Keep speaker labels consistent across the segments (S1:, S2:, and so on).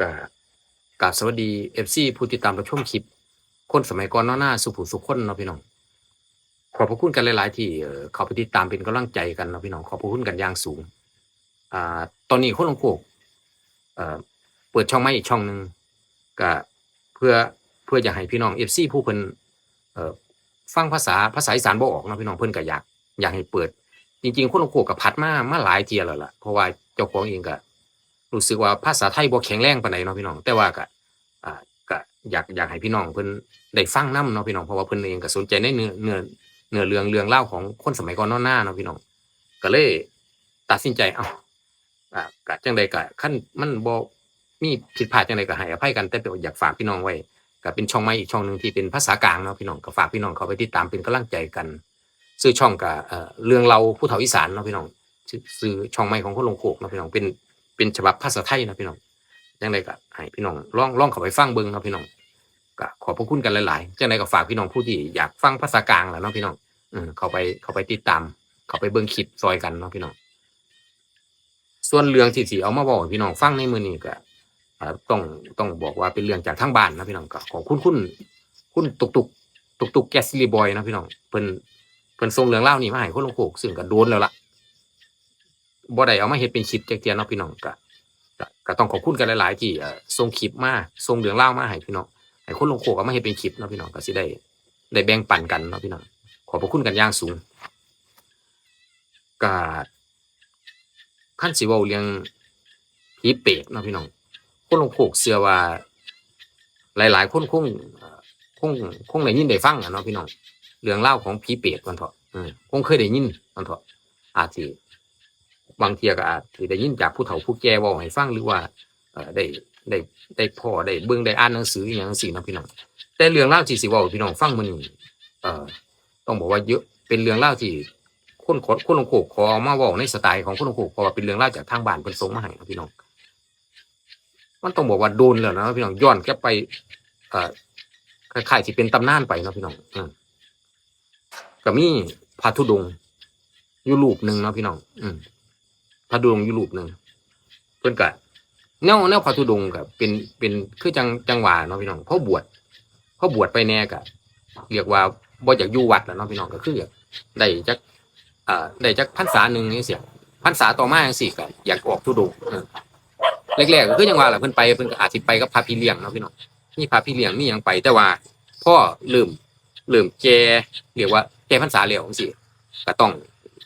S1: ก็กราบสวัสดีเอฟซีผู้ติดตามรับชมคลิป คนสมัยก่อนเนาหน้าสุผู้สุขคนเนาะพี่น้อง ขอบพระคุณกันหลาย ๆ ที่เขาไปติดตามเป็นกำลังใจกันเนาะพี่น้องขอบพระคุณกันอย่างสูง อ่า ตอนนี้คนหลวงโคกเอ่อเปิดช่องใหม่อีกช่องหนึ่งก็เพื่อเพื่อจะให้พี่น้องเอฟซีผู้เพิ่นเอ่อฟังภาษาภาษาอีสานบ่ออกเนาะพี่น้องเพิ่นก็อยากอยากให้เปิด จริง ๆ คนหลวงโคกกับพัดมามาหลายเทียแล้วล่ะเพราะว่าเจ้าของเองก็ รู้สึกว่าภาษาไทยบ่แข็งแรงปานใดเนาะพี่น้อง แต่ว่าก็อ่าก็อยากอยากให้พี่น้องเพิ่นได้ฟังนํเนาะพี่น้องเพราะว่าเพิ่นเองก็สนใจในเนื้อเนื้อเนื้อเรื่องเรื่องเล่าของคนสมัยก่อนเนาะหน้าเนาะพี่น้อง ก็เลยตัดสินใจเอ้าอ่าก็จังใดก็คันมันบ่มีผิดพลาดจังใดก็ให้อภัยกันแต่อยากฝากพี่น้องไว้ก็เป็นช่องใหม่อีกช่องหนึงที่เป็นภาษากลางเนาะพี่น้องก็ฝากพี่น้องเข้าไปติดตามเป็นกำลังใจกันชื่อช่องก็เอ่อเรื่องเราผู้เฒ่าอีสานเนาะพี่น้องชื่อช่อช่องใหม่ของคนลงโขกเนาะพี่น้องเป็น เป็นฉบับภาษาไทยนะพี่น้องจังไดก็ให้พี่น้องลองลองเข้าไปฟังเบิ่งนะพี่น้องก็ขอบพระคุณกันหลายๆจังไดก็ฝากพี่น้องผู้ที่อยากฟังภาษากลางแหละเนาะพี่น้องอืมเข้าไปเข้าไปติดตาม เข้าไปเบิ่งคลิปซอยกันเนาะพี่น้องส่วนเรื่องที่สิเอามาบอกพี่น้องฟังในมือนี้ก็ต้องต้องบอกว่าเป็นเรื่องจากทางบ้านนะพี่น้องก็ของคุณคุณคุณตุกตุกตุกตุกแกสซิลีบอยนะพี่น้องเพิ่นเพิ่นส่งเรื่องเล่านี้มาให้คนลงโขกซึ่งก็โดนแล้วล่ะ บ่ได้เอามาเฮ็ดเป็นคลิปจักเที่ยเนาะพี่น้องก็ก็ก็ต้องขอบคุณกันหลาย ๆ ที่เอ่อส่งคลิปมาส่งเรื่องเล่ามาให้พี่น้องให้คนลงโขกเอามาเฮ็ดเป็นคลิปเนาะพี่น้องก็สิได้ได้แบ่งปันกันเนาะพี่น้องขอบพระคุณกันอย่างสูงก็ขั้นสิเว้าเรื่องผีเปรตเนาะพี่น้องคนลงโขกเชื่อว่า หลาย ๆ คนคงคงคงได้ยินได้ฟังอะเนาะพี่น้องเรื่องเล่าของผีเปรตมันเถาะอืมคงเคยได้ยินมันเถาะอาจสิ บางเทียก็อาจสิได้ยินจากผู้เฒ่าผู้แก่ว้าให้ฟังหรือว่าได้ได้ได้พ่อได้เบิ่งได้อ่านหนังสืออย่างจังซี่นะพี่น้องแต่เรื่องเล่าที่สิว้าพี่น้องฟังมื้อนี้เอ่อต้องบอกว่าเยอะเป็นเรื่องเล่าที่คนขอคนลงโขกขอมาว้าในสไตล์ของคนลงโขกเพราะว่าเป็นเรื่องเล่าจากทางบ้านเพิ่นส่งมาให้นะพี่น้อง มันต้องบอกว่าโดนแล้วนะพี่น้องย้อนกลับไปเอ่อคล้ายๆที่เป็นตำนานไปนะพี่น้องอืมก็มีพระธุดงอยู่รูปหนึ่งนะพี่น้อง อืม พระธุดงค์อยู่รูปหนึ่งเพิ่นก็แนวแนวพระธุดงค์ก็เป็นเป็นคือจังจังหวะเนาะพี่น้องเพราบวชเพราบวชไปแน่ก็เรียกว่าบ่อยากอยู่วัดแล้วเนาะพี่น้องก็คืออยากได้จักอ่าได้จักพรรษาหนึ่งนี่เสียพรรษาต่อมาจังซี่ก็อยากออกธุดงค์เออแรกๆก็คือจังหว่าแหละเพิ่นไปเพิ่นก็อาจสิไปกับพระพี่เลี้ยงเนาะพี่น้องมีพระพี่เลี้ยงมีหยังไปแต่ว่าพ่อลืมลืมแกเรียกว่าแกพรรษาแล้วจังซี่ก็ต้อง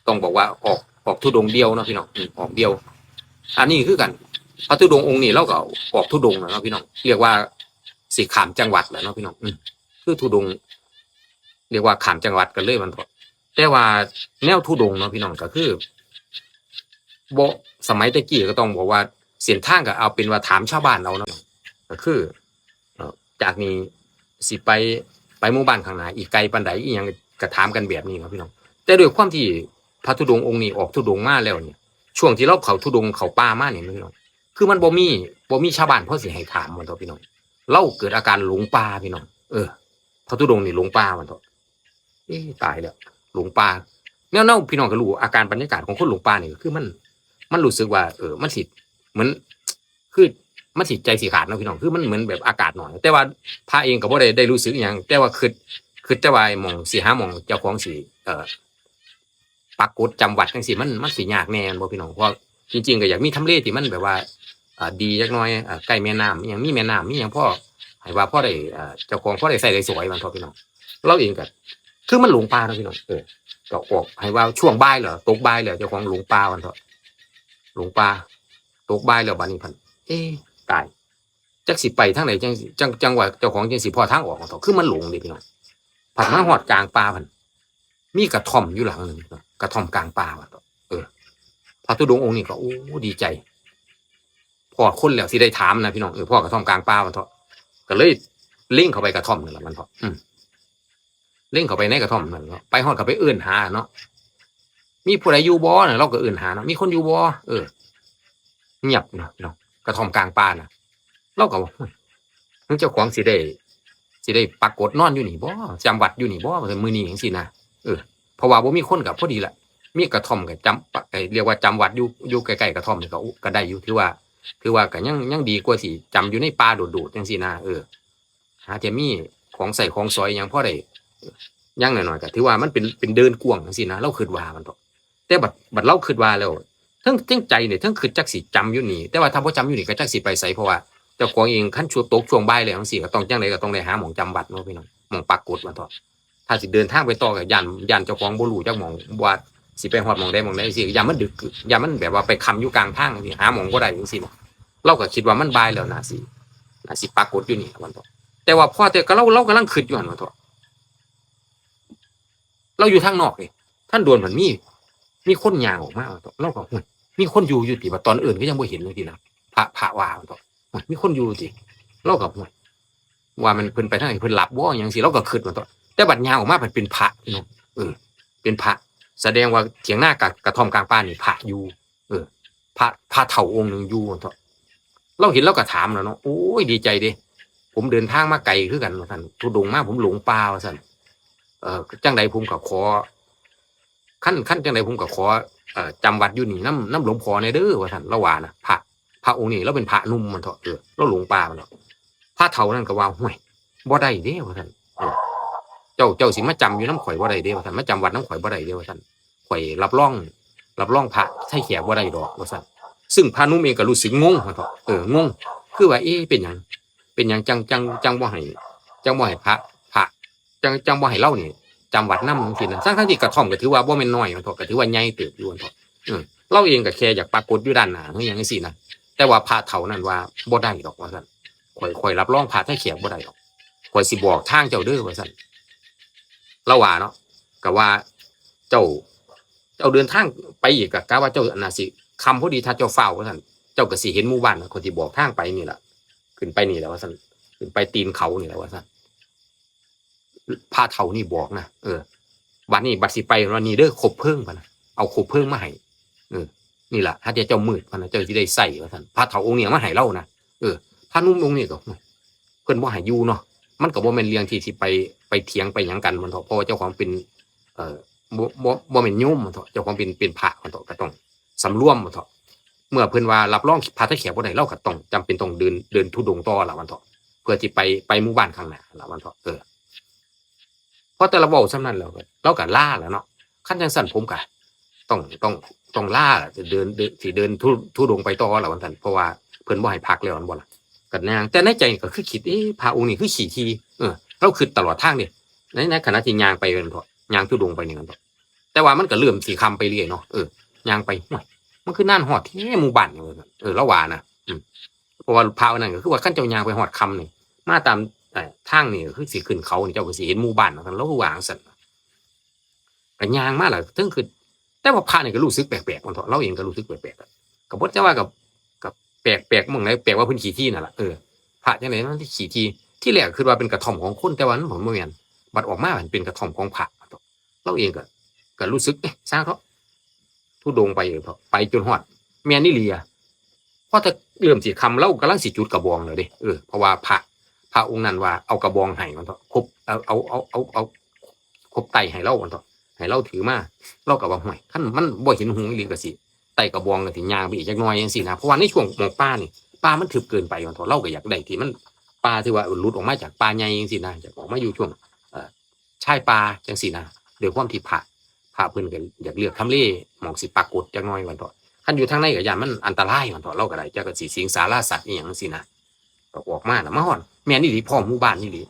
S1: ต้องบอกว่าออก ออกทุดงเดียวนะพี่น้องออกเดียว อันนี้คือกันพระทุดงองค์นี้เราก็ออกทุดงค์แล้วเนาะพี่น้องเรียกว่าสิขามจังหวัดแหละเนาะพี่น้องอืคือทุดง เรียกว่าขามจังหวัดกันเลยมันเถอแต่ว่าแนวทุดงเนาะพี่น้องก็คือบสมัยตะกี้ก็ต้องบอกว่าเส้นทางก็เอาเป็นว่าถามชาวบ้านเอาเนาะก็คือจากนี้สิไปไปหมู่บ้านข้างหน้าอีกไกลปานใดอีหยังก็ถามกันแบบนี้เนาะพี่น้อง แต่ด้วยความที่ พระธุดงค์องค์นี้ออกธุดงค์มาแล้วเนี่ยช่วงที่เราเขาธุดงค์เขาป่ามาเนี่ยพี่น้องคือมันบ่มีบ่มีชาวบ้านเพราะสิให้ถามมันเถอพี่น้องเราเกิดอาการหลงป่าพี่น้องเออพระธุดงค์นี่หลงป่ามันเถอเอ๊ตายแล้วหลงป่าแนวเน่าพี่น้องก็รู้อาการบรรยากาศของคนหลงป่านี่คือมัน มันรู้สึกว่า เออ มันสิเหมือนคือมันสิใจสิขาดเนาะพี่น้องคือมันเหมือนแบบอากาศหน่อย แต่ว่าพระเองก็บ่ได้ได้รู้สึกอหยังแต่ว่าคือคือแต่ว่าหมองสิหามองเจ้าของสิเอ่อ ปักกดจำวัดจังซี่มันมันสิยากแน่บ่พี่น้องเพราะจริงๆก็อยากมีทำเลที่มันแบบว่าอ่าดีจักหน่อยอ่าใกล้แม่น้ำอหยังมีแม่น้ำมีหยังพ่อให้ว่าพ่อได้อ่าเจ้าของพ่อได้ใส่ได้สวยมันพอพี่น้องเราเองก็คือมันหลงป่าเนาะพี่น้องเออก็ออกให้ว่าช่วงบ่ายเหรอตกบ่ายเหรอเจ้าของหลงป่ามันเถอะหลงป่าตกบ่ายแล้วบัดนี้พันเอ๊ตายจักสิไปทางไหนจังจังจังว่าเจ้าของจังสิพ่อทางออกมันเถอะคือมันหลงดิพี่น้องผัดมาฮอดกลางป่าพันมีกระท่อมอยู่หลังหนึ่งเนาะ กระท่อมกลางป่าว่ะต่อเออพระธุดงองค์นี้ก็โอ้ดีใจพ่อคนแล้วที่ได้ถามนะพี่น้องเออพ่อกระท่อมกลางป่ามันเถอะก็เลยเล่งเข้าไปกระท่อมนั่นแหละมันเถอะเล่งเข้าไปในกระท่อมนั่นเนาะไปฮอดก็ไปเอื้อนหาเนาะมีผู้ใดอยู่บ่เนาะเราก็เอื้อนหาเนาะมีคนอยู่บ่เออเงียบเนาะพี่น้องกระท่อมกลางป่าน่ะเราก็ว่าเฮ้ยเจ้าของสิได้สิได้ปรากฏนอนอยู่นี่บ่จำวัดอยู่นี่บ่มื้อนี้จังซี่นะเออ พราะว่าบ่มีคนกับพอดีแหละมีกระท่อมกับจำไอเรียกว่าจำวัดอยู่อยู่ใกล้ๆกระท่อมนี่ก็ก็ได้อยู่ถือว่าคือว่าก็ยังยังดีกว่าที่จำอยู่ในป่าโดดๆจังซี่นะเออหาจะมีของใส่ของซอยหยังพอได้ยังหน่อยๆก็ถือว่ามันเป็นเป็นเดินกวงจังซี่นะเราคิดว่ามันตอแต่บัดบัดเราคิดว่าแล้วทั้งทั้งใจเนี่ยทั้งคิดจักสิจำอยู่นี่แต่ว่าถ้าบ่จำอยู่นี่ก็จักสิไปไสเพราะว่าเจ้าของเองคันช่วตกช่วงบ่ายแล้วจังซี่ก็ต้องจังไดก็ต้องได้หาหม่องจำบัดเนาะพี่น้องหมองปากฏมันตอ ถ้าสิเดินทางไปต่อก็ย่านย่านเจ้าของบ่รู้จักหม่องว่าสิไปฮอดหม่องใดหม่องใดสิยานมันดึกยานมันแบบว่าไปค้ำอยู่กลางทางจังซี่หาหม่องบ่ได้จังซี่เนาเราก็คิดว่ามันบ่ายแล้วน่าสิน่าสิปรากฏอยู่นี่มันต่อแต่ว่าพ่อแต่ก็เราเรากำลังคิดอยู่หันมันต่อเราอยู่ทางนอกนี่ท่านดวนเหมันมี มีคนยางออกมาว่าตอเราก็หุ้ยมีคนอยู่อยู่ติว่าตอนอื่นก็ยังบ่เห็นเลยทีนะพระพระว่าว่าตอหุ้ยมีคนอยู่ติเราก็หุ้ยว่ามันเพิ่นไปทางไหนเพิ่นหลับบ่าอหยังสิเราก็คิดว่าตอ แต่บัดยางออกมามันเป็นพระพี่น้องเออ เป็นพระ แสดงว่าเถียงหน้ากับกระท่อมกลางป่านี่พระอยู่ เออ พระพระเฒ่าองค์หนึ่งอยู่ว่าตอเราเห็นเราก็ถามแล้วเนาะโอ้ยดีใจด้ผมเดินทางมาไกลคือกันว่าท่านทุดงมากผมหลงป่าว่าท่านเออจังใดผมก็ขอขั้นขั้นจังใดผมก็ขอเอ่อจำวัดอยู่นี่น้ำน้ำหลวงพ่อในเด้อว่าท่านละว่านะพระพระองค์นี้เราเป็นพระนุ่มมันเถอะเออเราหลงป่ามันเถอะพระเฒ่านั่นก็ว่าห่วยบ่ได้เด้ว่าท่านเออ จ้าเจ้าสิมาจำอยู่น้ำข่อยบ่าได้เด้ว่าท่านมาจำวัดน้ำข่อยบ่าได้เด้ว่าท่านข่อยรับรอง รับรองพระใช่แขกบ่าได้ดอกว่าท่านซึ่งพระนุ่มเองก็รู้สึกงงมันเถอะเอองงคือว่าเอ๊ะเป็นหยังเป็นหยังจังจังจังบ่ให้จังบ่ให้พระพระจังจังบ่ให้เล่าเนี่ยจำวัดน้ำจังซี่นะทั้งทั้งที่กระท่อมก็ถือว่าบ่แม่นน้อยมันเถอะก็ถือว่าใหญ่เติบอยู่มันเถอะอืมเราเองก็แค่อยากปรากฏอยู่ด้านหน้าอหยังจังซี่นะแต่ว่าพระเฒ่านั้นว่าบ่ได้ดอกว่าซั่นข่อยข่อยรับรองพระถ้าเขียบบ่ได้ดอกข่อยสิบอกทางเจ้าเด้อว่าซั่น เราว่าเนาะก็ว่าเจ้า เจ้าเดินทางไปอีกก็กะว่าเจ้าอนน่ะสิคำพอดีถ้าเจ้าเฝ้าว่าซั่นเจ้าก็สิเห็นหมู่บ้านนะคนที่บอกทางไปนี่แหละขึ้นไปนี่แหละว่าซั่นขึ้นไปตีนเขานี่แหละว่าซั่นพาเท่านี่บอกนะเออวันนี้บัดสิไปวันนี้เด้อคบเพิ่งพะนะเอาคบเพิ่งมาให้เออ นี่แหละถ้าเจ้ามืดพะนะเจ้าที่ได้ใส่ว่าท่านพระเฒ่าองค์เนี่ยมาให้เล่านะเออพระนุ่มองค์นี่ก็เพิ่นบ่ให้ยูเนาะ มันก็บ่แม่นเรื่องที่สิไปไปเถียงไปหยังกันมันเถอะเพราะว่าเจ้าของเป็น เอ่อบ่บ่บ่แม่นโยมมันเถอะเจ้าของเป็นเป็นพระมันเถอะก็ต้องสำรวมมันเถอะเมื่อเพิ่นว่ารับรองพระตะเขียบบ่ได้เราก็ต้องจำเป็นต้องเดินเดินทุดงต่อละมันเถอะเพื่อที่ไปไปหมู่บ้านข้างหน้าละมันเถอะเออเพราะแต่ละเว้าซ้ำนั้นแล้วก็เราก็ล่าแหล้วเนาะขั้นจังสั่นผมก็ต้องต้องต้องล่าจะเดินเดินสิเดินทุทุดงไปต่อล้ววันนั้นเพราะว่าเพิ่นบ่ให้พักแล้วอันบ่ล่ะ กันนางแต่ในใจก็คือคิดเอ๊ะพระองค์นี้คือขี่ทีเออเราคิดตลอดทางเด้ในในขณะที่ยางไปเป็นพอยางทุดงไปนี่กันพอแต่ว่ามันก็เริ่อมสีคำไปเรื่อยเนาะเออยางไปห่วยมันคือน่านหอดที่หมู่บ้านนี่ว่าซั่นเออละหว่านะอืมเพราะว่าพระอันนั้นก็คือว่าขั้นเจ้ายางไปหอดคำนี่มาตามแต่ทางนี่ก็คือสิขึ้นเขานี่เจ้าก็สิเห็นหมู่บ้านแล้วกันแล้วก็วางสันก็ยางมาแหละถึงคือแต่ว่าพระนี่ก็รู้สึกแปลกๆมันเถอะเราเองก็รู้สึกแปลกๆอะก็บ่จะว่ากับ แปลกแปลกๆหมองไหนแปลกว่าเพิ่นขี่ที่นั่นล่ะเออพระจังไดมันที่ขี่ที่ที่แรกคือว่าเป็นกระท่อมของคนแต่ว่านั้นผมบ่แม่นบัดออกมามันเป็นกระท่อมของพระมันเถอะเราเองก็ก็รู้สึกเอ๊ะสร้างเขาทุดงไปเถอะไปจนฮอดแม่นนี่เลียพอถ้าเริ่มสิคำเรากำลังสิจุดกระบองแล้วเด้เออเพราะว่าพระพระองค์นั้นว่าเอากระบองให้มันเถอะครบเอาเอาเอาเอาเอาครบไตให้เรามันเถอะให้เราถือมาเรากับว่าห่วยท่านมันบ่เห็นหงอีหลีก็สิ ต่กระบองก็สิย่างไปอีกจักหน่อยจังซี่นะเพราะว่าในช่วงหมอกป่านี่ป่ามันถึบเกินไปมันเถอะเราก็อยากได้ที่มันป่าที่ว่าหลุดออกมาจากป่าใหญ่จังซี่นะจากออกมาอยู่ช่วงเอ่อชายป่าจังซี่นะด้วยความที่พระพระเพิ่นก็อยากเลือกทำเลหมองสิปรากฏจักหน่อยมันเถอะคันอยู่ทางในก็ยานมันอันตรายมันเถอะเราก็ได้จักก็สิสิงสาราสัตว์อีหยังจังซี่นะก็ออกมาน่ะมาฮอดแม่นอี่ดีพ่อหมู่บ้านนี่ดี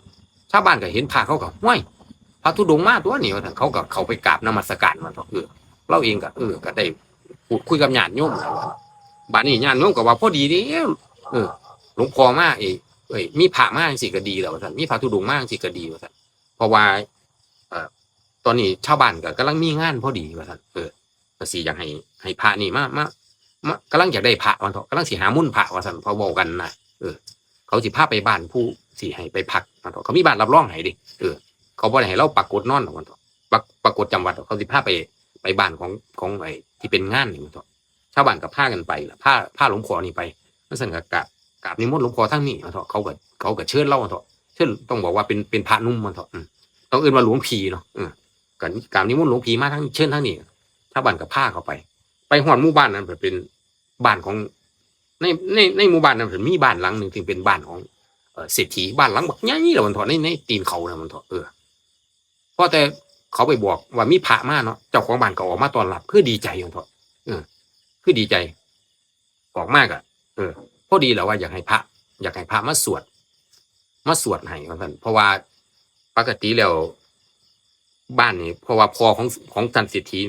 S1: ชาวบ้านก็เห็นพาเขาก็ห้วยพระธุดงมาตัวนี้ว่าเขาก็เขาไปกราบนมัสการมันเถอะเออเราเองก็เออก็ได้ พูดคุยกับญาติโยมบ้านนี้ญาติโยมก็ว่าพอดีเด้เออหลวงพ่อมากเอยเอ้ยมีพระมาจังซี่ก็ดีแล้วว่าซั่นมีพระธุดงมาจังซี่ก็ดีว่าซั่นเพราะว่าเอ่อตอนนี้ชาวบ้านก็กำลังมีงานพอดีว่าซั่นเออก็สิอยากให้ให้พระนี่มามามากำลังอยากได้พระว่าเถอะกำลังสิหามุ่นพระว่าซั่นพอเว้ากันนะเออ เขาสิพาไปบ้านผู้สิให้ไปพักมันเถอะเขามีบ้านรับรองให้ดิเออ เขาบ่ได้ให้เราปรากฏนอนหรอกมันเถอะปรากปรากฏจำวัดหรอกเขาสิพาไป ไปบ้านของของไอ้ที่เป็นงานนี่มันเถอะชาวบ้านก็พากันไปล่ะพาพาหลวงพ่อนี่ไปนั่นสั่นก็กราบกาบนิมนต์หลวงพ่อทั้งนี้มันเถอะเขาก็เขาก็เชิญเรามันเถอะเชิญต้องบอกว่าเป็นเป็นพระนุ่มมันเถอะต้องเอื่นว่าหลวงพีเนาะกันกาบนิมนต์หลวงพีมาทั้งเชิญทั้งนี้ชาวบ้านก็พาเขาไป ไปหอดหมู่บ้านนั้นเป็นบ้านของในในในหมู่บ้านนั้นเพิ่นมีบ้านหลังหนึ่งที่เป็นบ้านของเศรษฐีบ้านหลังแบักใหญ่แล้วมันเถอะในในตีนเขาน่ะมันเถอะเออพอแต่ เขาไปบอกว่ามีพระมาเนาะเจ้าของบ้านก็ออกมาตอนรับคือดีใจมันเถอะเออคือดีใจออกมากอะ เออพอดีแล้วว่าอยากให้พระ อยากให้พระมาสวดมาสวดให้ว่าซั่นเพราะว่าปกติแล้วบ้านนี่เพราะว่าพอของของท่านเศรษฐี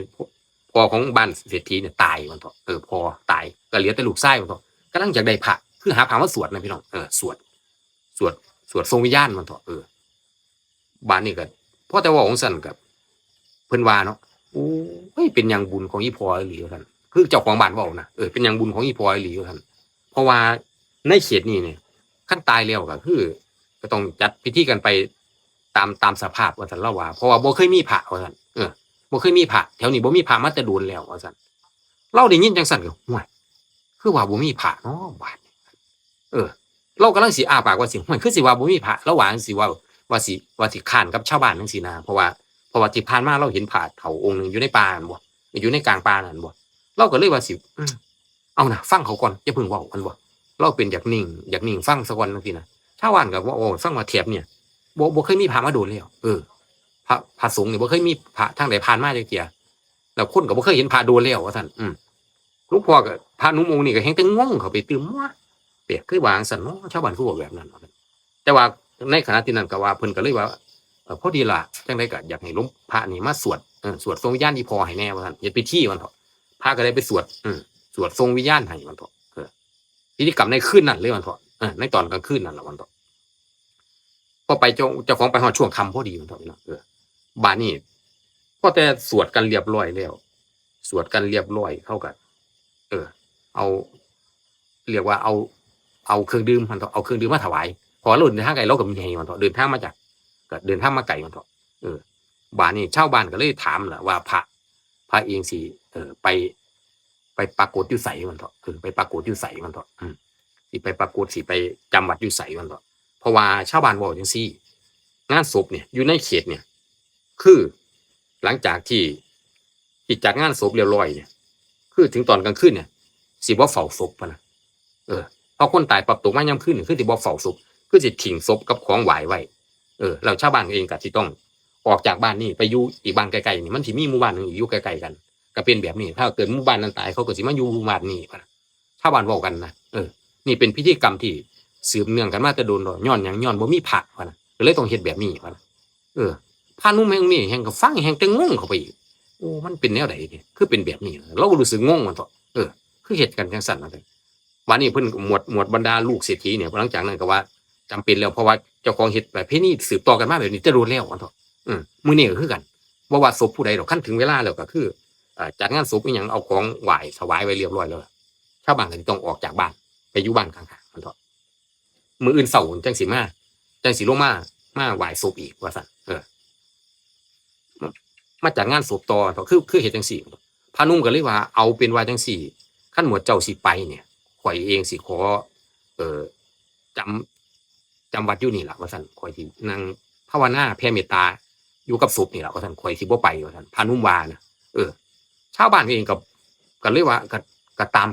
S1: พอของบ้านเศรษฐีเนี่ยตายมันเถอะเออพอตายก็เหลือแต่ลูกไส้มันเถอะกำลังอยากได้พระคือหาพระมาสวดนะพี่น้องเออสวดสวดสวดทรงวิญญาณมันเถอะเออบ้านนี่ก็เพราะแต่ว่าของสันกับ เพิ่นว่าเนาะโอ้ยเป็นอย่างบุญของอีพออีหลีท่านคือเจ้าของบ้านเว่านะเออเป็นอย่างบุญของอีพออีหลีท่านเพราะว่าในเขตนี้เนี่ยขั้นตายแล้วก็คือ ก็ต้องจัดพิธีกันไปตามตามสภาพว่าท่านเล่าว่าเพราะว่าบ่เคยมีพระว่าท่านเออบ่เคยมีพระแถวนี้บ่มีพระมาแต่โดนแล้วว่าท่านเล่าได้ยินจังสั่นก็ห่วยคือว่าบ่มีพระเนาะบาดนี้เออ เรากำลังสิอาปากว่าสิห่วยคือสิว่าบ่มีพระระหว่างสิว่าว่าสิว่าสิข้านกับชาวบ้านจังซี่นะเพราะว่า เพราะว่าที่ผ่านมาเราเห็นพระเฒ่าองค์หนึ่งอยู่ในป่านบ่อยู่ในกลางป่านั่นบ่เราก็เลยว่าสิเอานะฟังเขาก่อนอย่าเพิ่งว้ากันบ่เราเป็นอยากนิ่งอยากนิ่งฟังซะก่อนจังซี่นะชาวบ้านก็ว่าโอ้ฟังว่าเทียบเนี่ยบ่บ่เคยมีพระมาโดนแล้วเออพระพระสงฆ์นี่บ่เคยมีพระทางใดผ่านมาจักเที่ยแล้วคนก็บ่เคยเห็นพระโดนแล้วว่าซั่นอืมลวงพ่อก็พระนุ่มองค์นี้ก็แฮงแต่งงเขาไปตื่มว่าเปียกคือวางสันเนาะชาวบ้านคือบอกแบบนั้นแต่ว่าในขณะที่นั้นก็ว่าเพิ่นก็เลยว่าเออ พอดีล่ะจังได้ก็อยากให้ลวงพระนี่มาสวดสวดทรงวิญญาณที่พอให้แน่ว่าซั่นอย่าไปที่มันเถอะพระก็ได้ไปสวดอืสวดทรงวิญญาณให้มันเถอะพิธีกรรมในคืนนั้นเลยมันเถอะในตอนกลางคืนนั่นแหละมันเถอะพอไปเจ้าเจ้าของไปฮอดช่วงคำพอดีมันเถอะพี่น้องเออบ้านนี้พอแต่สวดกันเรียบร้อยแล้ว สวดกันเรียบร้อยเข้ากันเออ เอาเรียกว่าเอาเอาเครื่องดื่มมันเถอะเอาเครื่องดื่มมาถวายเพอเราเดินทางไกลเราก็มีให้มันเถอะเดินทางมาจาก ก็เดินทางมาไกลมันเถอะเออบ้านนี่ชาบ้านก็เลยถามแหละว่าพระพระเองสิเออไป ไปปรากฏอยู่ใสมันเถอะเออไปปรากฏอยู่ใสมันเถอะอืมสิไปปรากฏสิไปจำวัดอยู่ใสมันเถอะเพราะว่าชาวบ้านบอกจังซี่ งานศพเนี่ยอยู่ในเขตเนี่ย คือหลังจากที่ที่จัดงานศพเรียบร้อยเนี่ย คือถึงตอนกลางคืนเนี่ยสิบ่เฝ้าศพพะนะเออพอคนตายปรับตัวมาย่ำขึ้นคือที่บ่เฝ้าศพคือสิทิ้งศพกับของไหวไว้ เออเราชาวบ้านเองก็สิต้องออกจากบ้านนี่ไปอยู่อีกบ้านไกลๆนี่มันสิมีหมู่บ้านหนึงอยู่ใกลๆกัน ก็เป็นแบบนี้ ถ้าเกิดหมู่บ้านนั้นตายเขาก็สิมาอยู่หมู่บ้านนี้พะนะชาวบ้านว้ากันนะเออ นี่เป็นพิธีกรรมที่สืบเนื่องกันมาแต่โดนดอกย้อนหยังย้อนบ่มีพระพะนะก็เลยต้องเฮ็ดแบบนี้พะนะเออพานุ่มแห่งนี้แห่งก็ฟังแห่งแต่งงเข้าไปอีกโอ้มันเป็นแนวใดนี่คือเป็นแบบนี้เราก็รู้สึกงงมันเถอเออ คือเฮ็ดกันจังซั่นว่าซั่นวันนี้เพิ่นหมวดหมวดบรรดาลูกเศรษฐีเนี่ยหลังจากนั้นก็ว่าจำเป็นแล้วเพราะว่า เจ้าของเฮ็ดแบบเพนี่สืบต่อกันมาแบบนี้จะรู้แล้วอันเถอะอืมมื้อนี้ก็คือกันบ่าว่าศพผู้ใดดอกคันถึงเวลาแล้วก็คือจัดงานศพอีหยังเอาของไหว้ถวายไว้เรียบร้อยแล้วชาวบ้านก็สิต้องออกจากบ้านไปอยู่บ้านข้างๆอันเถอะมืออื่นเช้าจังสิมาจังสิลงมามาไหว้ศพอีกว่าซั่นเออมาจัดงานศพต่อเถอะคือคือเฮ็ดจังซี่พานุ่มก็เลยว่าเอาเป็นว่าจังซี่คันหมวดเจ้าสิไปเนี่ยข่อยเองสิขอ เออจำ จำวัดอยู่นี่แหละว่าท่านข่อยที่นั่งภาวนาแผ่เมตตาอยู่กับศพนี่แหละว่าท่านข่อยสิบ่ไปว่าท่านพานุ่มวานะเออ ชาวบ้านเองกับกันเลยว่าก็ก็ตาม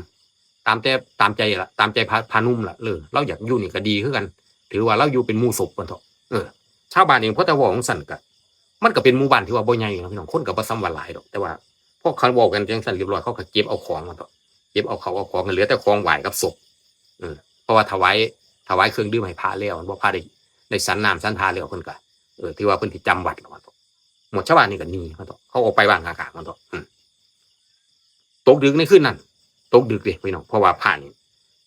S1: ตามแต่ตามใจละตามใจพาพานุ่มละเลยเราอยากอยู่นี่ก็ดีคือกัน ถือว่าเราอยู่เป็นมู่ศพกันเถอะเออ ชาวบ้านเองเพราะแต่ว่าของสันก็มันก็เป็นหมู่บ้านที่ว่าบ่ใหญ่เนะพี่น้องคนก็บ่ซ้ำว่าหลายดอกแต่ว่าพวกเขาบอกกันจังซั่นเรียบร้อยเขาก็เก็บเอาของมาเถอะเก็บเอาเขาเอาของกันเหลือแต่ของไหวกับศพเออเพราะว่าถวาย ถวายเครื่องดื่มให้พระแล้วบ่พระได้ได้สันน้ำสันทาแล้วเพิ่นก็เออที่ว่าเพิ่นที่จำวัดแล้วมันตกหมดชาวบ้านนี่ก็หนีมันตกเขาออกไปบ้างกากๆมันตกตกดึกในคืนนั้นตกดึกเลยพี่น้องเพราะว่าผ่าน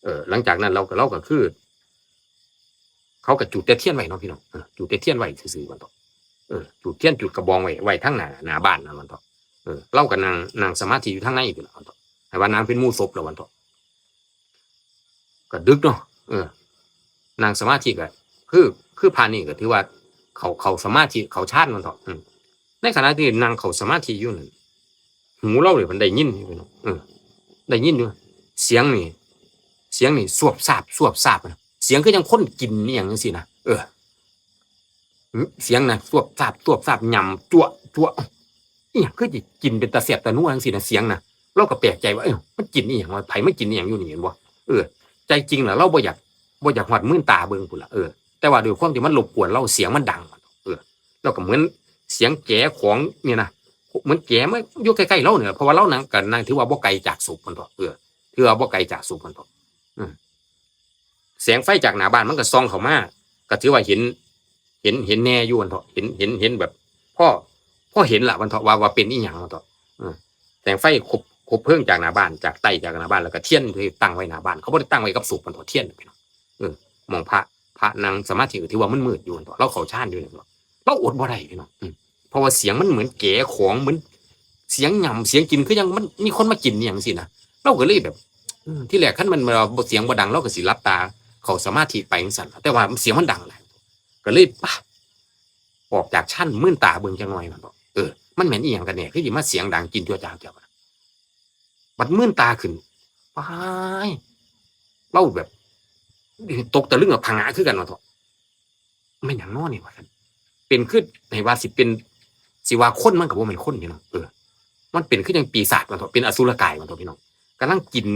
S1: เออหลังจากนั้นเราก็เราก็คือ เขาก็จุดแต่เทียนไว้เนาะพี่น้องจุดแต่เทียนไว้ซื่อๆมันตกเออจุดเทียนจุดกระบองไว้ไว้ทั้งหน้าหน้าบ้านนั่นมันตกเออเราก็นั่งนั่งสมาธิอยู่ทั้งในอยู่แล้วมันตกให้ว่านางเป็นมู่ศพแล้ววันต่อก็ดึกเนาะเออ นางสมาธิก็คือคือพานี่ก็ถือว่า เขาเขาสมาธิเขาชาติมันต่ออืมในขณะที่นางเขาสมาธิอยู่นั่นหูเราเลยมันได้ยินอยู่เนาะได้ยินอยู่เสียงนี่ เสียงนี่สวบซาบสวบซาบนะเสียงคือยังค้นกินนี่อย่างจังซี่นะเออ เสียงนะสวบซาบสวบซาบยำจั่วจั่วอีหยังคือสิกินเป็นตาเสียบตานัวจังซี่นะเสียงนะเราก็แปลกใจว่าเอ้ยมันกินนี่อย่างว่าไผ่ไม่กินนี่อย่างอยู่นี่เห็นบ่เออใจจริงน่ะเราบ่อยาก บ่อยากหอดมื่นตาเบิ่งพุ่นละเออแต่ว่าด้วยความที่มันรบกวนเราเสียงมันดังเออแล้วก็เหมือนเสียงแก่ของเนี่ยนะเหมือนแก่มาอยู่ใกล้ๆเราเนี่ยเพราะว่าเรานั่งกันนั่งถือว่าบ่ไกลจากศพมันตัวเออถือว่าบ่ไกลจากศพมันตอเสียงไฟจากหน้าบ้านมันก็ส่องเข้ามาก็ถือว่าเห็น เห็นเห็นแน่อยู่มันเถอะเห็นเห็นเห็นแบบพ่อพ่อเห็นละมันเถอะว่าว่าเป็นอีหยังมันเถอะแสงไฟคบคบเพิ่งจากหน้าบ้านจากใต้จากหน้าบ้านแล้วก็เทียนที่ตั้งไว้หน้าบ้านเขาไม่ได้ตั้งไว้กับสูบมันเถอะเทียน เออมองพระพระนางสมาธิที่ว่ามันมืดอยู่มันเถอะเราเขาชานอยู่เนี่ยเถอะเราอดบ่ได้พี่น้องเพราะว่าเสียงมันเหมือนแก่ของเหมือนเสียงหย่ำเสียงกินคือยังมันมีคนมากินอย่างสินะเราก็เลยแบบที่แรกขั้นมันเราเสียงบ่ดังเราก็สิรับตา เขาสมาธิไปจังสั่นแต่ว่าเสียงมันดังแหละก็เลยปะออกจากชั้นมื่นตาเบิ่งจังหน่อยมันบอกเออมันเหม็นเอียงกันเนี่ยคือสิมาเสียงดังกินตัวจางเกี่ยวกันบัดมื่นตาขึ้นไปเล่าแบบ ตกตะลึงกับพังงาคือกันว่าเถอะไม่อย่างน้อนี่ว่ากันเป็นขึ้นในว่าสิเป็นสิว่าคนมันกับว่ามันคนพี่น้องเออ มันเป็นขึ้นอย่างปีศาจมันเถอะเป็นอสุรกายมันเถอะพี่น้องกำลังกิน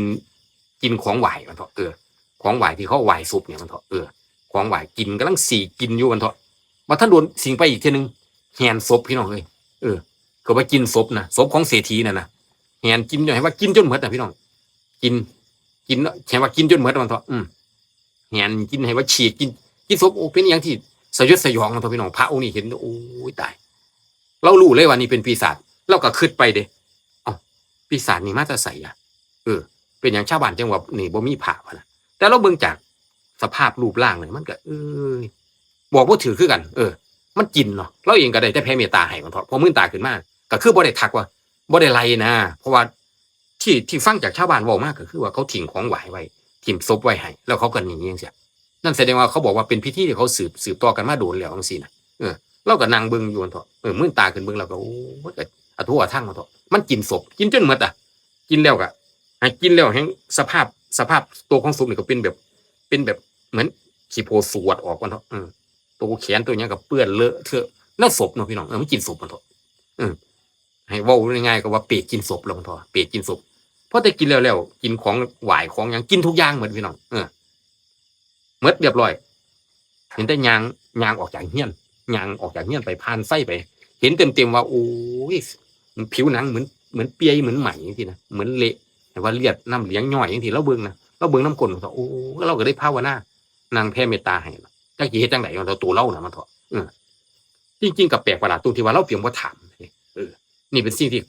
S1: กินของไหวมันเถอะเออของไหวที่เขาไหวซุปเนี่ยมันเถอะเออของไหวกินกำลังสี่กินอยู่มันเถอะมาท่านโดนสิงไปอีกทีหนึ่งแหนศพพี่น้องเอ้ยเออก็ว่ากินศพนะศพของเศรษฐีน่ะนะแหนกินอยู่ให้ว่ากินจนหมดนะพี่น้อง กิน กินเห็นว่ากินจนหมดมันเถอะอืม แหนกินให้ว่าฉีกกินกินศพโอ้เป็นอย่างที่สยดสยองมันเถอพี่น้องพระองค์นี้เห็นโอ้ยตาย เรารู้เลยว่านี่เป็นปีศาจเราก็คืดไปเด้อ้าปีศาจนี่มาจะใส่อะเออ เป็นอย่างชาวบ้านจังหวัดนี่บ่มีผ่าวะนะแต่เราเบิ่งจากสภาพรูปร่างเลยมันก็เออบอกว่าถือคือกัน เออ มันกินเนาะเราเองก็ได้แต่แผ่เมตตาให้มันเถอะพอมื่นตาขึ้นมากก็คือบ่ได้ทักว่าบ่ได้ไล่นะเพราะว่าที่ที่ฟังจากชาวบ้านเว้ามากก็คือว่าเขาทิ้งของไหวไว้ ทิ้งศพไว้ให้แล้วเขาก็หนีจังซี่นั่นแสดงว่าเขาบอกว่าเป็นพิธีที่เขาสืบสืบต่อกันมาโดนแล้วจังซี่นะเออเราก็นั่งเบิงอยู่นเถอะเออมื่นตาขึ้นเบิงเราก็โอ้ยอะทั่วทั้งมันเถอะมันกินศพกินจนหมดอะ กินแล้วก็ให้กินแล้วแห่งสภาพสภาพตัวของศพนี่ก็เป็นแบบ เป็นแบบเหมือนขี้โพสวดออกมันเถอะเออตัวแขนตัวเนี้ยกับเปื้อนเลอะเทอะแล้วศพเนาะพี่น้องเออมันกินศพมันเถอะเออให้ว่าง่ายๆก็ว่าเปรตกินศพล้วมันเถอะเปรตกินศพ เพราะแต่กินแล้วแล้วกินของหวายของหยังกินทุกอย่างเหมือนพี่น้องเออเมื่อเรียบร้อย เห็นแต่ยางยางออกจากเฮี้ยนยางออกจากเฮี้ยนไปผ่านไส้ไป เห็นเต็มๆว่าโอ้ยมันผิวหนังเหมือนเหมือนเปียเหมือนไหมอย่างที่นะเหมือนเละแต่ว่าเลือดน้ำเลี้ยงย่อยอย่างที่เราเบิ่งนะเราเบิ่งน้ำกลนของเราโอ้เราก็ได้ภาวนา นางแผ่เมตตาให้จักกี่เฮ็ดจังไดมันตัวเล่านะมันเถอะเออจริงๆกับแปลกประหลาดตรงที่ว่าเราเพียงว่าถามเออ นี่เป็นสิ่งที่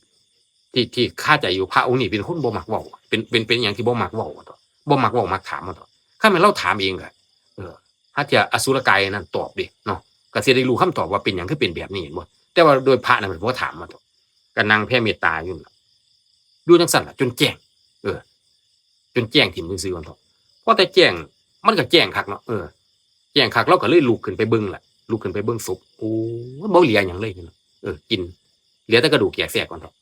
S1: ที่ที่ข้าใจอยู่พระองค์นี่เป็นคนบ่มักเว้าเป็นเป็นเป็นอย่างที่บ่มักเว้าเถอะบ่มักเว้ามักถามมันเถอะข้าม่นเราถามเองก็เออถ้าจะอสุรกายนั่นตอบดิเนาะก็สิได้รู้คำตอบว่าเป็นหยังคือเป็นแบบนี้เห็นบ่แต่ว่าโดยพระน่ะมันบ่ถามมันเถอะก็นั่งแผ่เมตตาอยู่นะดูจังซั่นล่ะจนแจ้งเออ จนแจ้งถิ่มซื่อมันเถอะพอแต่แจ้งมันก็แจ้งคักเนาะเออแย่งคักเราก็เลยลุกขึ้นไปเบิ้งแหละลุกขึ้นไปเบิ้งศพโอ้บ่เหลียอย่างเลยพี่น้องเออกินเหลือแต่กระดูกแกะแสกก่อนเถอะ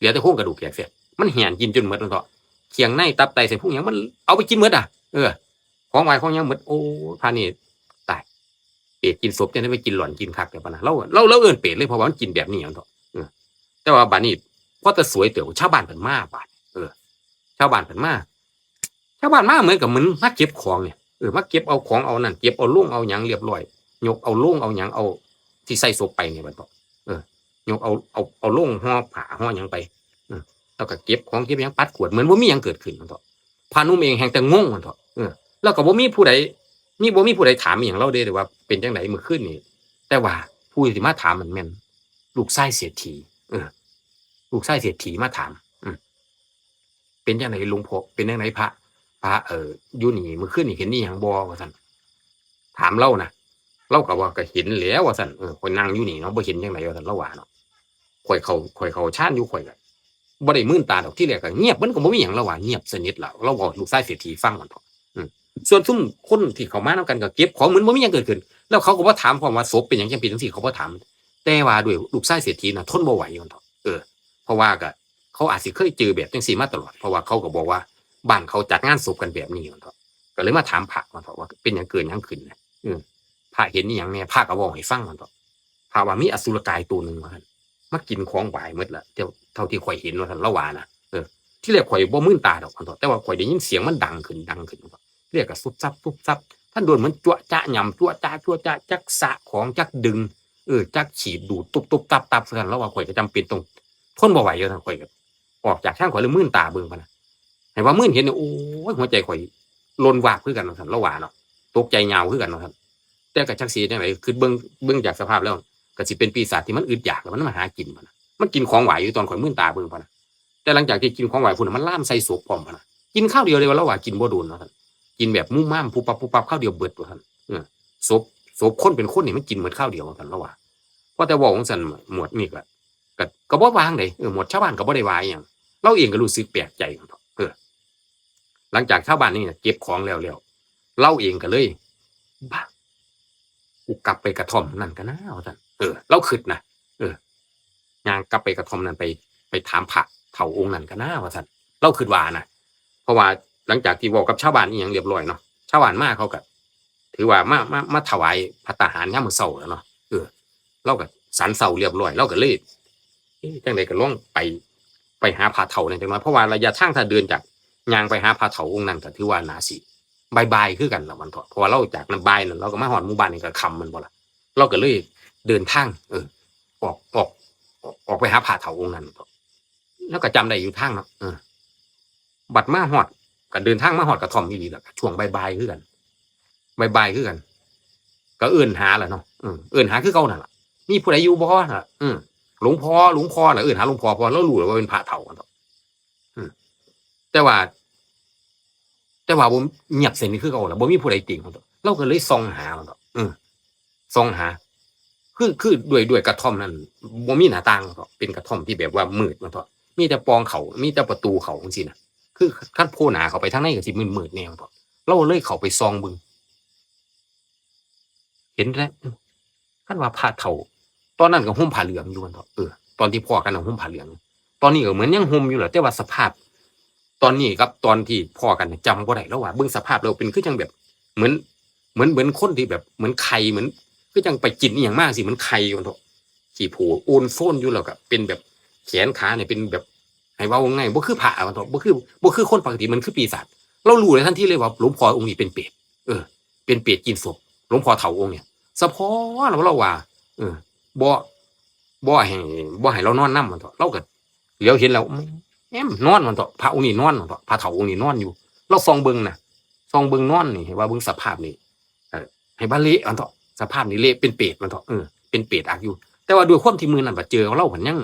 S1: เหลือแต่โครงกระดูกแกะแสกมันเหี่ยนกินจนหมดแล้วเถอะเคียงในตับไตใส่พวกหยังมันเอาไปกินหมดอะเออของหวายของยังหมดโอ้พานี่ตายเป็ดกินศพจะได้ไปกินหล่อนกินคักแต่ปะนะเราเราเราเอินเป็ดเลยเพราะว่ามันกินแบบนี้อย่างเถอะเออแต่ว่าบาดนี้พอแต่สวยเตี๋ยวชาวบ้านเพิ่นมาบ้าดเออ ชาวบ้านเพิ่นมาชาวบ้านมาเหมือนกับเหมือนมาเก็บของเนี่ยเออมาเก็บเอาของเอานั่นเก็บเอาลุ่งเอาหยังเรียบร้อยยกเอาลุ่งเอาหยังเอาที่ใส่ศพไปเนี่ยบัดต่อเออ ยกเอาเอาเอาล่งห่อผ้าห่อยังไปเอแล้วก็เก็บของเก็บยังปัดขวดเหมือนว่ามีหยังเกิดขึ้นมันต่อะพานุ่มเองแห่งแต่งงมันต่อเออแล้วก็บ่มีผู้ใดมีบ่มีผู้ใดถามอย่างเราเด้เลยว่าเป็นจังไดเมื่อคืนนี้แต่ว่าผู้ที่มาถามมันแม่นลูกไส้เสียทีเออลูกไส้เสียทีมาถาม อืเป็นจังไดหลุงพ่เป็นจังไดพระพระเอออยู่นี่เมื่อคืนนี่เห็นนี่หยังบ่ว่าซั่นถามเล่านะเล่าก็ว่าก็เห็นแล้วว่าซั่นเออข่อยนั่งอยู่นี่เนาะบ่เห็นจังไดว่าซั่นเราว่าเนาะ ข่อยเขาข่อยเขาชานอยู่ข่อยก็บ่ได้มื่นตาดอกที่แรกก็เงียบมันก็บ่มีหยังเราว่าเงียบสนิทแล้วเราบอกลูกชายเศรษฐีฟังมันเถอะส่วนซุ่มคนที่เขามานํกันก็เก็บของเหมือนบ่มีหยังเกิดขึ้น แล้วเขาก็บ่ถามความว่าศพเป็นหยังจังเป็นจังซี่เขาบ่ถาม แต่ว่าด้วยลูกชายเศรษฐีน่ะทนบ่ไหวมันเถอะเออ เพราะว่าก็เขาอาจสิเคยเจอแบบจังซี่มาตลอดเพราะว่าเขาก็บอกว่าบ้านเขาจัดงานศพกันแบบนี้มันเถอะก็เลยมาถามพระมันเถอะว่าเป็นอย่างเกินหยังขึ้นนะเออพระเห็นนี่อย่างเนี่ยพระก็บอกให้ฟังมันเถอพระว่ามีอสุรกายตัวหนึ่งว่าซั่น มากินของหวายหมดละเท่าที่ข่อยเห็นว่าท่านละวานะเออที่แรกข่อยบ่มื่นตาดอกมันเถอแต่ว่าข่อยได้ยินเสียงมันดังขึ้นดังขึ้นเรียกกับซุบซับซุบซับท่านโดนเหมือนจั่วจ้าหยำจั่วจ้าจั่วจ้าจักสะของจักดึงเออจักฉีดดูดตุบตุบตับตับกันแล้วว่าข่อยก็จำเป็นตรงทนบ่ไหวแล้วท่านข่อยก็ออกจากช่างข่อยเลยมื่นตาเบิ่งพะนะให้ว่ามื่นเห็นเนี่ยโอ้ยหัวใจข่อยลนวาบคือกันเนาะท่านละวาเนาะตกใจยาวคือกันเนาะท่านแต่กับจักสีจังไดคือเบิ่งเบิ่งจากสภาพแล้ว ก็สิเป็นปีศาจที่มันอึดอยากแล้วมันมาหากินพะนะมันกินของไหวอยู่ตอนข่อยมื่นตาเบิ่งพะนะแต่หลังจากที่กินของไหวพุ่นนะมันล่ามใส่ศพพร้อมพะนะกินข้าวเดียวเลยว่าละหว่างกินบ่โดนนะท่านกินแบบมุ่มม่ามปุบปับปุบปับข้าวเดียวเบิดว่าท่านเออศพศพคนเป็นคนนี่มันกินเหมือนข้าวเดียวว่าท่านละหว่างเพราะแต่บอกของสันหมวดนี่ก็ก็ก็บ่วางเลยเออหมวดชาวบ้านก็บ่ได้วายอย่างเราเองก็รู้สึกแปลกใจของเออหลังจากชาวบ้านนี่เก็บของแล้วแล้วเราเองก็เลยบ้ากูกลับไปกระท่อมนั่นก็น่าท่าน เออ เราคิดนะเออย่างกลับไปกระทอมนั่นไป ไปถามพระเฒ่าองค์นั้นก็น่าว่าท่านเราคิดว่านะเพราะว่าหลังจากที่บอกกับชาวบ้านนี่อย่างเรียบร้อยเนาะชาวบ้านมากเขาก็ถือว่ามามามาถวายพัตตาหารย่ามมือเช้าแล้วเนาะเออเราก็สันเสาเรียบร้อยเราก็เลยจังใดก็ล่องไปไปหาพาเถาเนี่ยจังน้อยเพราะว่าระยะทางถ้าเดินจากยางไปหาพาเถาองค์นั้นก็ถือว่านาสิบายบายคือกันละมันเถอะเพราะว่าเราจากนั้นบายนั่นเราก็มาหอดมู่บ้านนี่ก็คำมันบ่ละเราก็เลย เดินทาง เออ ออกออกออกไปหาพาเถาองค์นั้นแล้วก็จำได้อยู่ทางเนาะเออ บัดมาหอดก็เดินทางมาหอดกระทอมอีหลีแหละช่วงบายบายคือกันบายบายคือกัน ก็เอื่นหาแหละเนาะเอื่นหาคือเก่านั่นแหละมีผู้ใดอยู่บ่น่ะอืมหลวงพ่อหลวงพ่อน่ะเอื่นหาหลวงพ่อพอเรารู้วว่าเป็นพระเฒ่ากันต่ออืมแต่ว่า แต่ว่าผมเงียบเส้นนี่คือเก่าแล้วบ่มีผู้ใดติ่งมันต่อเราก็เลยส่องหามันต่ออืมส่องหา คือคือด้วยด้วยกระท่อมนั้นบ่มีหน้าต่างเป็นกระท่อมที่แบบว่ามืดมันต่อมีแต่ปองเขามีแต่ประตูเขาจังซี่นะคือคั้นโพหนาเขาไปทางในก็สิมืดๆแนวต่อะเราเลยเขาไปส่องเบิ่งเห็นแล้วคั้นว่าผ้าเฒ่าตอนนั้นก็ห่มผ้าเหลืองอยู่กันเถอะเออตอนที่พ่อกันห่มผ้าเหลือง ตอนนี้ก็เหมือนยังห่มอยู่แหละแต่ว่าสภาพ ตอนนี้กับตอนที่พ่อกันจำบ่ได้แล้วว่าเบิ่งสภาพเราเป็นคือจังแบบ เหมือน เหมือนเหมือนคนที่แบบเหมือนไข่เหมือน คือจังไปกินอย่างมากสิมือนไข่กันเถอะขี่ผูโอนโซนอยู่แล้วก็เป็นแบบแขนขาเนี่ยเป็นแบบให้ว่าง่ายบ่คือผ้ากันเถอะบ่คือบ่คือคนปกติมันคือปีศาจเรารู้เลยทันที่เลยว่าหลวงพ่อองค์นี้เป็นเปรตเออ เป็นเปรตกินศพหลวงพ่อเฒ่าองค์เนี่ยสะพอเราเราว่า เออบ่บ่ให้บ่ให้เรานอนนำมันเถอะเราก็เหลียวเห็นแล้วอืมแอมนอนมันเถอะพระองค์นี้นอนมันเถอะพระเฒ่าองค์นี้นอนอยู่ เราส่องเบิงน่ะส่องเบิงนอนนี่ว่าเบิงสภาพนี่เออให้บาละมันเถอะ สภาพนี่เละเป็นเปรตมันเถอะเออเป็นเปรตอักอยู่ แต่ว่าด้วยความที่มือนั้นบ่เจอเราเพิ่นยัง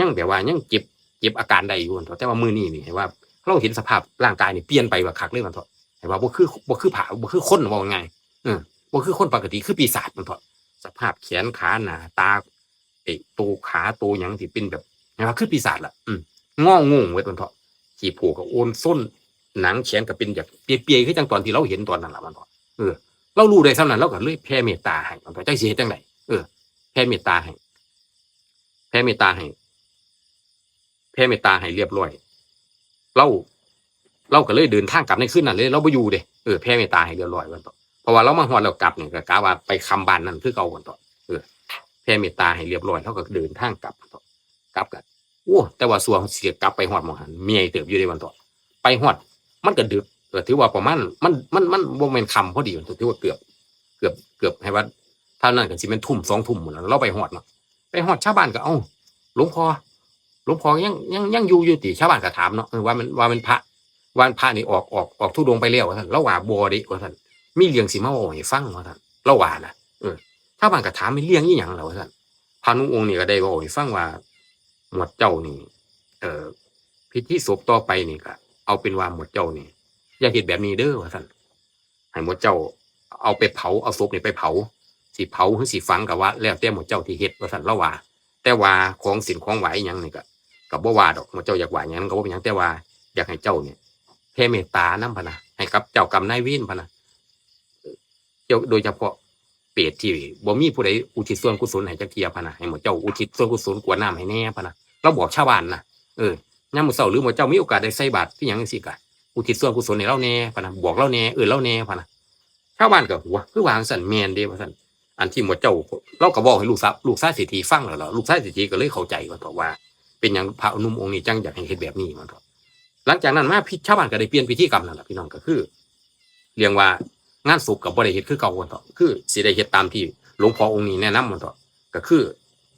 S1: ยังแบบว่ายังเจ็บเจ็บอาการได้อยู่มันเถอะแต่ว่ามือนี้นี่ให้ว่าเราเห็นสภาพร่างกายนี่เปลี่ยนไปว่าคักเลยมันเถอะให้ว่าบ่คือบ่คือผ่าบ่คือคนว่าง่ายเออว่คือคนปกติคือปีศาจมันเถอะสภาพแขนขาหนาตาไอ้ตัวขาตัวยังที่เป็นแบบนะครับคือปีศาจล่ะ อืมงองงงไว้มันเถอะขี่ผูกกับโอนส้นหนังแขนก็เป็นแบบเปียๆคือจังตอนที่เราเห็นตอนนั้นแหละมันเถอะเออ เรารู้ได้เท่านั้นเราก็เลยแผ่เมตตาให้มันเถอะใจเสียจังไหนเออแผ่เมตตาให้แผ่เมตตาให้แผ่เมตตาให้เรียบร้อยเราเราก็เลยเดินทางกลับในคืนนั้นเลย เราไปอยู่เด้เออแผ่เมตตาให้เรียบร้อยมันเถอเพราะว่าเรามาฮอดแล้วกลับเนี่ยก็กะว่าไปคำบานนั่นคือเก่าก่อนต่อเออแผ่เมตตาให้เรียบร้อยเขาก็เดินทางกลับต่อกลับกันโอ้แต่ว่าส่วนเสียกลับไปฮอดหมองหันเมียเติบอยู่ในวันต่อไปฮอด มันก็ดึก เออถือว่าประมาณมันมันมันบ่แม่นคำพอดีถือว่าเกือบ เกือบเกือบให้ว่าเท่านั้นก็สิเป็นทุ่มสองทุ่มหมดแล้วเราไปฮอดเนาะไปฮอดชาวบ้านก็เอ้าหลวงพ่อหลวงพ่อยังยังยังอยู่อยู่ติชาวบ้านก็ถามเนาะว่ามันว่ามันพระวามันพระนี่ออกออกออกทุดงไปแล้วว่าท่านเราว่าบ่เดิว่าท่านมีเลี้ยงสิมาบอกให้ฟังว่าท่านเราว่านะเออถ้าบางกระถามมีเลี้ยงอีหยังแล้วท่านพานุองค์นี่ก็ได้บอกให้ยฟังว่าหมวดเจ้านี่ เอ่อพิธีศพต่อไปนี่ก็เอาเป็นว่าหมวดเจ้านี่ อย่าเฮ็ดแบบนี้เด้อว่าท่านให้หมดเจ้าเอาไปเผาเอาศพนี่ไปเผาสิเผาหรือสิฝังก็ว่าแล้วแต่หมดเจ้าที่เฮ็ดว่าท่านเราว่า แต่ว่าของสินของไหวยังนี่ก็ก็บ่ว่าดอกหมดเจ้าอยากว่าหยังก็บ่เป็นยังแต่ว่าอยากให้เจ้าเนี่ยแผ่เมตตานำพนะให้กับเจ้ากรรมนายเวรพนะเจ้าโดยเฉพาะเปรตที่บ่มีผู้ใดอุทิศส่วนกุศลให้จักเทียพนะให้หมดเจ้าอุทิศส่วนกุศลกวดน้ำให้แน่พนะเราบอกชาวบ้านนะเออยามมื้อเช้าหรือหมดเจ้ามีโอกาสได้ใส่บาตรที่ยังจังซี่ก็ อุทิศส่วนกุศลให้เราแน่พะนะบอกเราแน่เออเราแน่พะนะชาวบ้านก็หัวคือวางสันแม่นเด้ว่าสันอันที่หมดเจ้าเราก็บอกให้ลูกสาวลูกชายเศรษฐีฟังแล้วล่ะลูกชายเศรษฐีก็เลยเข้าใจว่าต่อว่า เป็นหยังพระอนุมองค์นี้จังอยากให้เฮ็ดแบบนี้มันเถอหลังจากนั้นมาพี่ชาวบ้านก็ได้เปลี่ยนพิธีกรรมนั่นแหละพี่น้องก็คือเรียงว่างานศพกับบ่ได้เฮ็ดคือเก่าวันเถาะคือสิได้เฮ็ดตามที่หลวงพ่อองค์นี้แนะนำวันเถาะก็คือ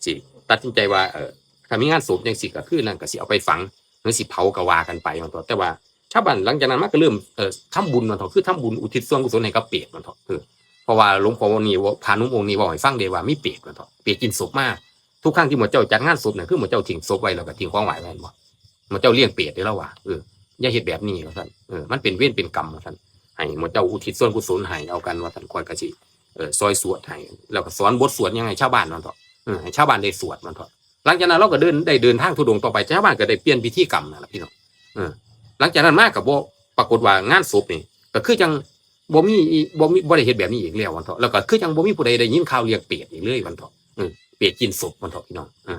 S1: สิตัดสินใจว่าเออถ้ามีงานศพจังซี่ก็คือนั่นก็สิเอาไปฝังหรือสิเผาก็ว่ากันไปวันเถาะแต่ว่า ชาวบ้านหลังจากนั้นมันก็เริ่มเอ่อทำบุญวันเถาะคือทำบุญอุทิศส่วนกุศลให้กับเปรตวันเถาะคือเพราะว่าหลวงพ่อองค์นี้ว่าพานุองค์นี้บอกให้ฟังเดว่ามีเปรตวันเถาะเปรตกินศพมากทุกครั้งที่หมดเจ้าจัดงานศพเนี่ยคือหมดเจ้าทิ้งศพไว้แล้วก็ทิ้งของไหวไว้บ่หมดเจ้าเลี้ยงเปรตได้แล้วว่ะเอออย่าเฮ็ดแบบนี้ว่านเออมันเป็นเวรเป็นกรรมว่านให้หมดเจ้าอุทิศส่วนกุศลให้เอากันว่าซั่นคอยก็สิเออซอยสวดให้แล้วก็สอนบทสวดยังไงชาวบ้านมันเถอะเออให้ชาวบ้านได้สวดมันเถอะหลังจากนั้นเราก็เดินได้เดินทางทุดงต่อไปชาวบ้านก็ได้เปลี่ยนพิธีกรรมนะพี่น้องเออ หลังจากนั้นมากกับ่ปรากฏว่างานศพนี่ก็คือจังบ่มีบ่มีบ่ได้เฮ็ดแบบนี้อีกแล้ววันเถอะแล้วก็คือจังบ่มีผู้ใดได้ยินข่าวเรียกเปรตอีกเลยวันเถอะเออเปรตกินศพวันเถอะพี่น้องอ่า